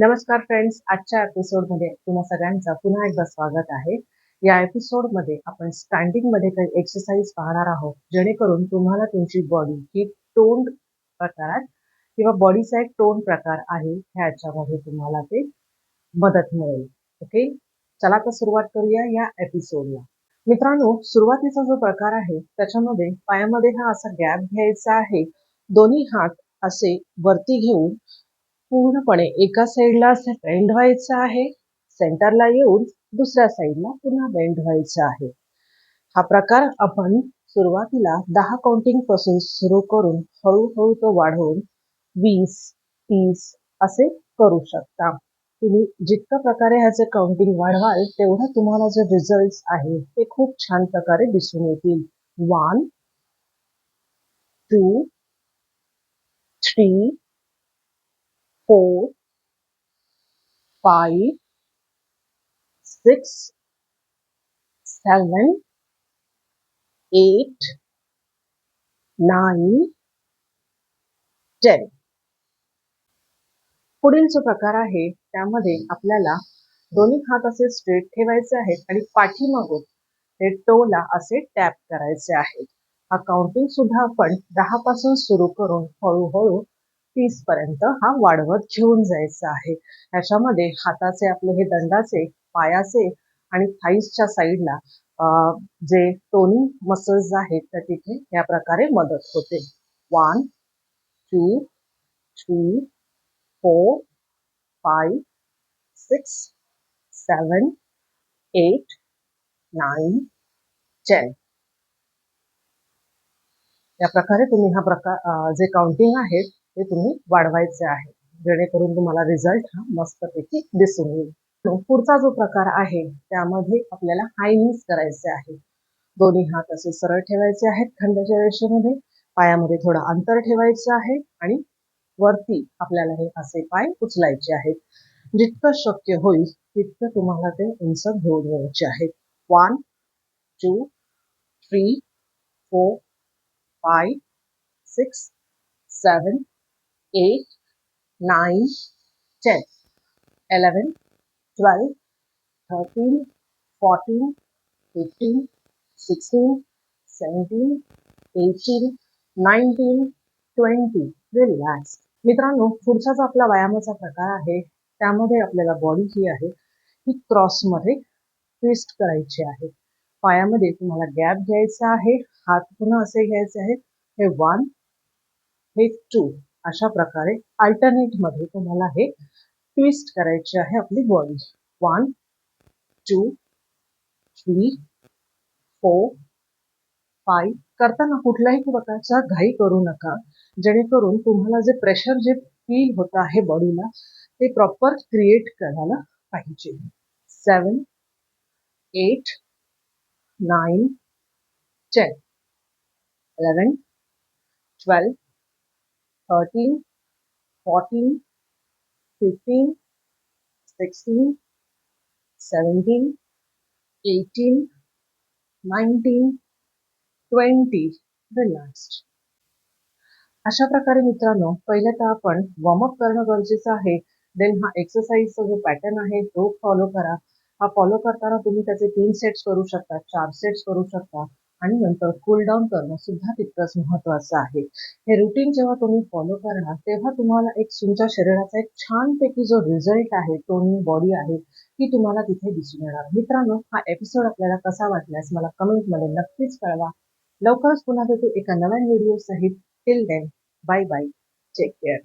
नमस्कार फ्रेंड्स आजच्या एपिसोडमध्ये तुम्हा सगळ्यांचं पुन्हा एकदा स्वागत आहे. या एपिसोडमध्ये आपण स्टँडिंगमध्ये काही एक्सरसाइज पाहणार आहोत जेणेकरून तुम्हाला तुमची बॉडी ही टोन प्रकारात किंवा बॉडीचा एक टोन प्रकार आहे ह्याच्यामध्ये तुम्हाला ते मदत मिळेल. ओके चला तर सुरुवात करूया या एपिसोडला मित्रांनो सुरुवातीचा जो प्रकार आहे त्याच्यामध्ये पायामध्ये हा असा गॅप घ्यायचा आहे. दोन्ही हात असे वरती घेऊन पूर्णपणे एका साईडला बेंड व्हायचं आहे. सेंटरला येऊन दुसऱ्या साईडला पुन्हा बेंड व्हायचं आहे. हा प्रकार आपण सुरुवातीला दहा काउंटिंगपासून सुरू करून हळूहळू तो वाढवून वीस तीस असे करू शकता. तुम्ही जितक्या प्रकारे ह्याचे काउंटिंग वाढवाल तेवढं तुम्हाला जे रिझल्ट आहे ते खूप छान प्रकारे दिसून येतील. One two three four five six seven, eight nine ten. पुढील जो प्रकार आहे त्यामध्ये आपल्याला दोन्ही हात असे स्ट्रेट ठेवायचे आहेत आणि पाठीमागून ते टोला असे टॅप करायचे आहेत हा काउंटिंग सुद्धा आपण दहा पासून सुरू करून हळूहळू तीस पर्यंत हा वाढवत घेऊन जायचा आहे. याच्यामध्ये हाताचे आपले हे दंडाचे पायाचे आणि थाईसच्या साईडला जे टोनिंग मसल्स आहेत तर तिथे या प्रकारे मदत होते. One two three four five six seven eight nine ten या प्रकारे तुम्ही हा प्रकार जे काउंटिंग आहेत ते तुम्ही वाढवायचे आहे. जेणेकरून तुम्हाला रिझल्ट हा मस्तपैकी दिसून येईल. पुढचा जो प्रकार आहे त्यामध्ये आपल्याला हाय नीज करायचे आहे. दोन्ही हात असे सरळ ठेवायचे आहेत खंडाच्या रेषेमध्ये. पायामध्ये थोडं अंतर ठेवायचं आहे आणि वरती आपल्याला हे असे पाय उचलायचे आहेत. जितकं शक्य होईल तितकं तुम्हाला ते उंच घेऊन यायचे आहेत. One two three four five six seven eight, nine, ten, eleven, twelve, thirteen, fourteen, fifteen, sixteen, seventeen, eighteen nineteen twenty relax मित्रांनो पुढचा जो आपला व्यायामाचा प्रकार आहे. त्यामध्ये आपल्याला बॉडी जी आहे. ही क्रॉसमध्ये ट्विस्ट करायची आहे. पायामध्ये तुम्हाला गॅप घ्यायचा आहे. हात पुन्हा असे घ्यायचे आहेत. हे वन हे टू अशा प्रकारे अल्टरनेटमध्ये तुम्हाला हे ट्विस्ट करायचे आहे आपली body one two three four five करताना कुठल्याही प्रकारचा घाई करू नका. जेणेकरून तुम्हाला जे प्रेशर जे फील होत आहे बॉडीला ते प्रॉपर क्रिएट करायला पाहिजे. Seven eight nine ten eleven twelve thirteen fourteen fifteen sixteen seventeen eighteen nineteen twenty the last अशा प्रकारे मित्रांनो पहिलं तर आपण वॉर्मअप करणं गरजेचं आहे. देन हा एक्सरसाइजचा जो पॅटर्न आहे तो फॉलो करा. हा फॉलो करताना तुम्ही त्याचे तीन सेट्स करू शकता चार सेट्स करू शकता. आणि नंतर कूल डाऊन करणं सुद्धा तितकंच महत्वाचं आहे. हे रुटीन जेव्हा तुम्ही फॉलो करणार तेव्हा तुम्हाला एक तुमच्या शरीराचा एक छानपैकी जो रिझल्ट आहे टोनिंग बॉडी आहे ती तुम्हाला तिथे दिसून येणार. मित्रांनो हा एपिसोड आपल्याला कसा वाटल्यास मला कमेंटमध्ये नक्कीच कळवा. लवकरच पुन्हा भेटू एका नव्या व्हिडिओ सहित. Till then bye bye take care